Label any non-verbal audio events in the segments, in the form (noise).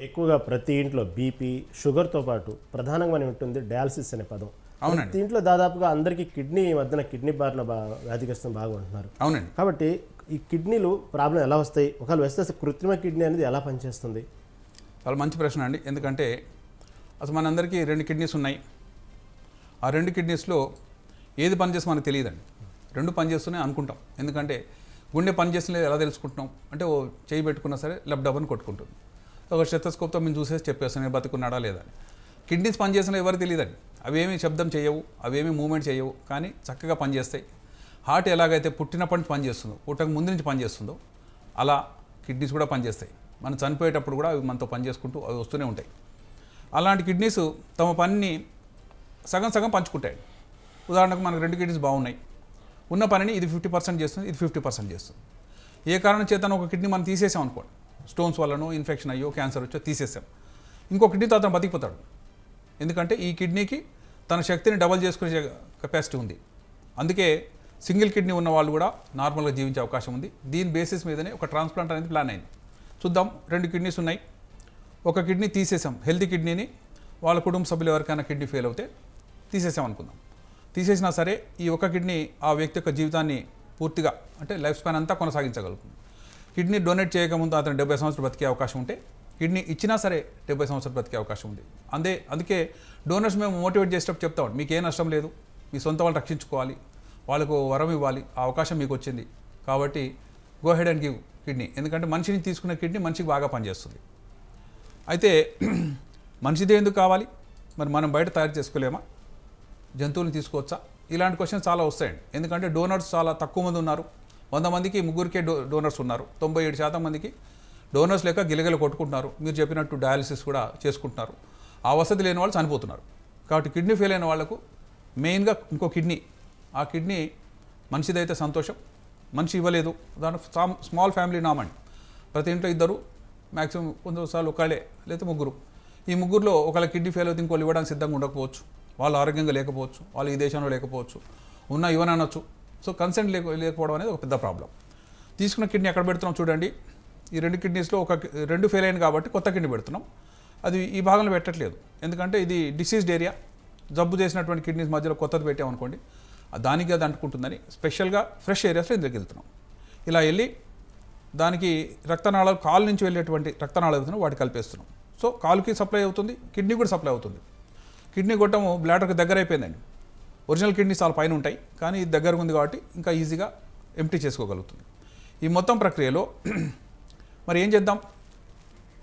ఎక్కువగా ప్రతి ఇంట్లో బీపీ షుగర్తో పాటు ప్రధానంగా ఉంటుంది డయాలసిస్ అనే పదం. అవునండి. ఇంట్లో దాదాపుగా అందరికీ కిడ్నీ మధ్యన కిడ్నీ బారిన బా వ్యాధిగ్రస్తం బాగా ఉంటున్నారు అవునండి. కాబట్టి ఈ కిడ్నీలు ప్రాబ్లం ఎలా వస్తాయి? ఒకవేళ వస్తే కృత్రిమ కిడ్నీ అనేది ఎలా పనిచేస్తుంది? చాలా మంచి ప్రశ్న అండి. ఎందుకంటే అసలు మనందరికీ రెండు కిడ్నీస్ ఉన్నాయి. ఆ రెండు కిడ్నీస్లో ఏది పనిచేస్తే మనకు తెలియదండి. రెండు పనిచేస్తున్నాయి అనుకుంటాం. ఎందుకంటే గుండె పనిచేస్తున్నది ఎలా తెలుసుకుంటున్నాం? అంటే ఓ చేయి పెట్టుకున్నా సరే లబ్ అని కొట్టుకుంటుంది. ఒక స్టెథోస్కోప్తో మేము చూసేసి చెప్పేస్తాం నేను బతుకున్నాడా లేదా అని. కిడ్నీస్ పనిచేస్తున్నా ఎవరు తెలియదండి. అవేమి శబ్దం చేయవు అవేమి మూమెంట్ చేయవు కానీ చక్కగా పనిచేస్తాయి హార్ట్ ఎలాగైతే పుట్టినప్పటి నుంచి పనిచేస్తుందో పుట్టక ముందు నుంచి పనిచేస్తుందో అలా కిడ్నీస్ కూడా పనిచేస్తాయి మనం చనిపోయేటప్పుడు కూడా అవి మనతో పనిచేసుకుంటూ అవి వస్తూనే ఉంటాయి. అలాంటి కిడ్నీస్ తమ పనిని సగం సగం పంచుకుంటాయి ఉదాహరణకు మనకు రెండు కిడ్నీస్ బాగున్నాయి. ఉన్న పనిని ఇది ఫిఫ్టీ పర్సెంట్ చేస్తుంది ఇది ఫిఫ్టీ పర్సెంట్ చేస్తుంది. ఏ కారణం చేతను ఒక కిడ్నీ మనం తీసేసాం అనుకోండి. స్టోన్స్ వల్లనో ఇన్ఫెక్షన్ అయ్యో క్యాన్సర్ వచ్చో తీసేసాం. ఇంకో కిడ్నీతో అతను బతికిపోతాడు. ఎందుకంటే ఈ కిడ్నీకి తన శక్తిని డబల్ చేసుకునే కెపాసిటీ ఉంది. అందుకే సింగిల్ కిడ్నీ ఉన్న వాళ్ళు కూడా నార్మల్గా జీవించే అవకాశం ఉంది. దీని బేసిస్ మీదనే ఒక ట్రాన్స్ప్లాంట్ అనేది ప్లాన్ అయింది. చూద్దాం రెండు కిడ్నీస్ ఉన్నాయి. ఒక కిడ్నీ తీసేసాం హెల్తీ కిడ్నీని వాళ్ళ కుటుంబ సభ్యులు ఎవరికైనా కిడ్నీ ఫెయిల్ అవుతే తీసేసాం అనుకుందాం. తీసేసినా సరే ఈ ఒక కిడ్నీ ఆ వ్యక్తి యొక్క జీవితాన్ని పూర్తిగా అంటే లైఫ్ స్పాన్ అంతా కొనసాగించగలుగుతుంది. కిడ్నీ డొనేట్ చేయకముందు అతను డెబ్బై సంవత్సరాలు బతికే అవకాశం ఉంటే కిడ్నీ ఇచ్చినా సరే డెబ్బై సంవత్సరాలు బతికే అవకాశం ఉంది. అందే అందుకే డోనర్స్ మేము మోటివేట్ చేసేటప్పుడు చెప్తాం మీకు ఏ నష్టం లేదు మీ సొంత వాళ్ళు రక్షించుకోవాలి వాళ్ళకు వరం ఇవ్వాలి ఆ అవకాశం మీకు వచ్చింది. కాబట్టి go ahead and give kidney. ఎందుకంటే మనిషిని తీసుకున్న కిడ్నీ మనిషికి బాగా పనిచేస్తుంది. అయితే (clears throat) మనిషిదే ఎందుకు కావాలి? మరి మనం బయట తయారు చేసుకోలేమా? జంతువులను తీసుకోవచ్చా? ఇలాంటి క్వశ్చన్స్ చాలా వస్తాయండి. ఎందుకంటే డోనర్స్ చాలా తక్కువ మంది ఉన్నారు. వంద మందికి ముగ్గురికే డో డోనర్స్ ఉన్నారు. తొంభై ఏడు శాతం మందికి డోనర్స్ లేక గిలగిల కొట్టుకుంటున్నారు. మీరు చెప్పినట్టు డయాలసిస్ కూడా చేసుకుంటున్నారు. ఆ వసతి లేని వాళ్ళు చనిపోతున్నారు. కాబట్టి కిడ్నీ ఫెయిల్ అయిన వాళ్ళకు మెయిన్గా ఇంకో కిడ్నీ. ఆ కిడ్నీ మనిషిదైతే సంతోషం. మనిషి ఇవ్వలేదు. దాని స్మాల్ ఫ్యామిలీ నామండి ప్రతి ఇంట్లో ఇద్దరు మ్యాక్సిమం కొంతసార్లు ఒకళ్ళే లేదా ముగ్గురు. ఈ ముగ్గురులో ఒకళ్ళ కిడ్నీ ఫెయిల్ అవుతుంది ఇంకోళ్ళు ఇవ్వడానికి సిద్ధంగా ఉండకపోవచ్చు. వాళ్ళు ఆరోగ్యంగా లేకపోవచ్చు వాళ్ళు ఈ దేశంలో లేకపోవచ్చు ఉన్న ఇవ్వననొచ్చు సో కన్సెంట్ లేక లేకపోవడం అనేది ఒక పెద్ద ప్రాబ్లం తీసుకున్న కిడ్నీ ఎక్కడ పెడుతున్నాం చూడండి. ఈ రెండు కిడ్నీస్లో ఒక రెండు ఫెయిల్ అయింది కాబట్టి కొత్త కిడ్నీ పెడుతున్నాం. అది ఈ భాగంలో పెట్టట్లేదు. ఎందుకంటే ఇది డిసీజ్డ్ ఏరియా జబ్బు చేసినటువంటి కిడ్నీస్ మధ్యలో కొత్తది పెట్టామనుకోండి దానికి అది అంటుకుంటుందని స్పెషల్గా ఫ్రెష్ ఏరియాస్లో ఇందులోకి వెళ్తున్నాం. ఇలా వెళ్ళి దానికి రక్తనాళాలు కాలు నుంచి వెళ్ళేటువంటి రక్తనాళాలు అవుతున్నాయి వాటి కలిపేస్తున్నాం. సో కాలుకి సప్లై అవుతుంది కిడ్నీ కూడా సప్లై అవుతుంది. కిడ్నీ గొట్టము బ్లాడర్కి దగ్గర అయిపోయిందండి. ఒరిజినల్ కిడ్నీ చాలా పైన ఉంటాయి కానీ ఇది దగ్గర ఉంది కాబట్టి ఇంకా ఈజీగా ఎంటీ చేసుకోగలుగుతుంది. ఈ మొత్తం ప్రక్రియలో (clears throat) మరి ఏం చేద్దాం?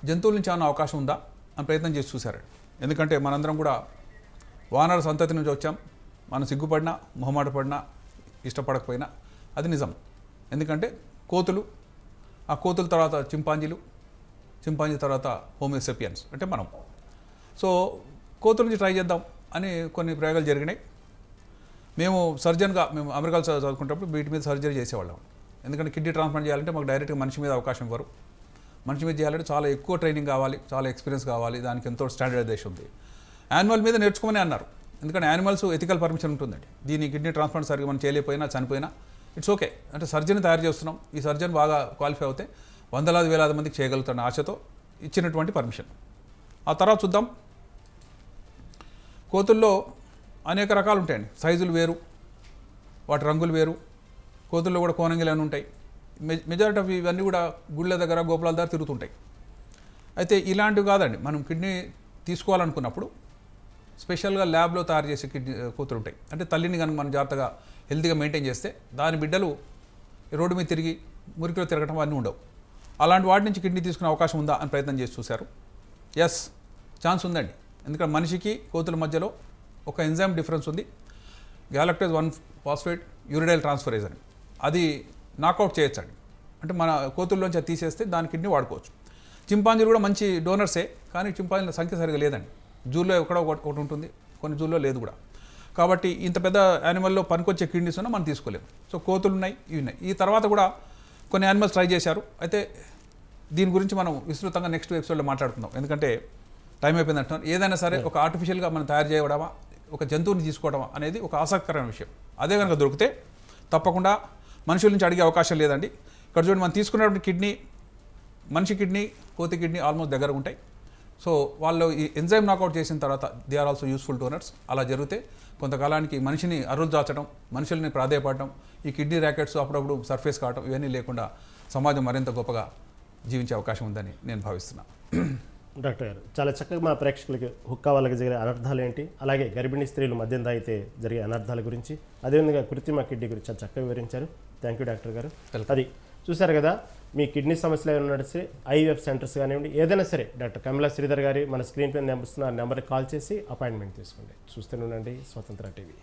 జంతువుల నుంచి ఏమైనా అవకాశం ఉందా? అని ప్రయత్నం చేసి చూశారండి. ఎందుకంటే మనందరం కూడా వానర సంతతి నుంచి వచ్చాం. మనం సిగ్గుపడినా మొహమాట పడినా ఇష్టపడకపోయినా అది నిజం. ఎందుకంటే కోతులు ఆ కోతుల తర్వాత చింపాంజీలు చింపాంజీ తర్వాత హోమియోసెపియన్స్ అంటే మనం. సో కోతుల నుంచి ట్రై చేద్దాం అని కొన్ని ప్రయోగాలు జరిగినాయి. మేము సర్జన్గా మేము అమెరికాలో చదువుకునేటప్పుడు వీటి మీద సర్జరీ చేసేవాళ్ళం. ఎందుకంటే కిడ్నీ ట్రాన్స్ప్లాంట్ చేయాలంటే మాకు డైరెక్ట్గా మనిషి మీద అవకాశం ఇవ్వరు. మనిషి మీద చేయాలంటే చాలా ఎక్కువ ట్రైనింగ్ కావాలి చాలా ఎక్స్పీరియన్స్ కావాలి దానికి ఎంతో స్టాండర్డైజేషన్ ఉంది. యానిమల్ మీద నేర్చుకోమని అన్నారు. ఎందుకంటే యానిమల్స్ ఎథికల్ పర్మిషన్ ఉంటుందండి. దీని కిడ్నీ ట్రాన్స్ప్లాంట్ సరిగ్గా మనం చేయలేకపోయినా చనిపోయినా ఇట్స్ ఓకే. అంటే సర్జన్ తయారు చేస్తున్నాం. ఈ సర్జన్ బాగా క్వాలిఫై అవుతే వందలాది వేలాది మందికి చేయగలుగుతున్న ఆశతో ఇచ్చినటువంటి పర్మిషన్. ఆ తర్వాత చూద్దాం. కోతుల్లో అనేక రకాలు ఉంటాయండి. సైజులు వేరు వాటి రంగులు వేరు కోతుల్లో కూడా కోనంగిలు అని ఉంటాయి. మెజారిటీ ఆఫ్ ఇవన్నీ కూడా గుళ్ళ దగ్గర గోపులాల దగ్గర తిరుగుతుంటాయి. అయితే ఇలాంటివి కాదండి. మనం కిడ్నీ తీసుకోవాలనుకున్నప్పుడు స్పెషల్గా ల్యాబ్లో తయారు చేసే కిడ్నీ కూతురు ఉంటాయి. అంటే తల్లిని కనుక మనం జాగ్రత్తగా హెల్తీగా మెయింటైన్ చేస్తే దాని బిడ్డలు రోడ్డు మీద తిరిగి మురికిలో తిరగటం అన్నీ ఉండవు. అలాంటి వాటి నుంచి కిడ్నీ తీసుకునే అవకాశం ఉందా అని ప్రయత్నం చేసి చూశారు. ఎస్ ఛాన్స్ ఉందండి. ఎందుకంటే మనిషికి కోతుల మధ్యలో ఒక ఎంజైమ్ డిఫరెన్స్ ఉంది. Galactose one phosphate uridyl transferase అని అది నాకౌట్ చేయొచ్చండి. అంటే మన కోతుల్లోంచి అది తీసేస్తే దాని కిడ్నీ వాడుకోవచ్చు. చింపాంజీలు కూడా మంచి డోనర్సే కానీ చింపాంజీల సంఖ్య సరిగా లేదండి. జూలో ఎక్కడో ఒకటి ఒకటి ఉంటుంది కొన్ని జూల్లో లేదు కూడా. కాబట్టి ఇంత పెద్ద యానిమల్లో పనికొచ్చే కిడ్నీస్ ఉన్నా మనం తీసుకోలేము. సో కోతులు ఉన్నాయి ఇవి ఉన్నాయి. ఈ తర్వాత కూడా కొన్ని యానిమల్స్ ట్రై చేశారు. అయితే దీని గురించి మనం విస్తృతంగా నెక్స్ట్ ఎపిసోడ్లో మాట్లాడుకుందాం. ఎందుకంటే టైం అయిపోయింది అంటున్నాను ఏదైనా సరే ఒక ఆర్టిఫిషియల్గా మనం తయారు చేయడమా ఒక జంతువుని తీసుకోవడమా అనేది ఒక ఆసక్తికరమైన విషయం. అదే కనుక దొరికితే తప్పకుండా మనుషుల నుంచి అడిగే అవకాశం లేదండి. ఇక్కడ చూడండి మనం తీసుకున్నటువంటి కిడ్నీ మనిషి కిడ్నీ కోతి కిడ్నీ ఆల్మోస్ట్ దగ్గర ఉంటాయి. సో వాళ్ళు ఈ ఎంజైమ్ నాకౌట్ చేసిన తర్వాత they are also useful donors అలా జరిగితే కొంతకాలానికి మనిషిని అరులు దాచడం మనుషుల్ని ప్రాధేయపడటం ఈ కిడ్నీ ర్యాకెట్స్ అప్పుడప్పుడు సర్ఫేస్ కావటం ఇవన్నీ లేకుండా సమాజం మరింత గొప్పగా జీవించే అవకాశం ఉందని నేను భావిస్తున్నాను డాక్టర్ గారు చాలా చక్కగా మా ప్రేక్షకులకి హుక్కా వాళ్ళకి జరిగే అనర్థాలు ఏంటి? అలాగే గర్భిణీ స్త్రీలు మద్యం తాగితే జరిగే అనర్థాల గురించి అదేవిధంగా కృత్రిమ కిడ్నీ గురించి చాలా చక్కగా వివరించారు. థ్యాంక్ యూ డాక్టర్ గారు. అది చూశారు కదా మీ కిడ్నీ సమస్యలు ఏమైనా నడిస్తే ఐవెఫ్ సెంటర్స్ కానివ్వండి ఏదైనా సరే డాక్టర్ కమలా శ్రీధర్ గారి మన స్క్రీన్ పైన నెంబర్స్తున్న నెంబర్కి కాల్ చేసి అపాయింట్మెంట్ తీసుకోండి. చూస్తూనే ఉండండి స్వతంత్ర టీవీ.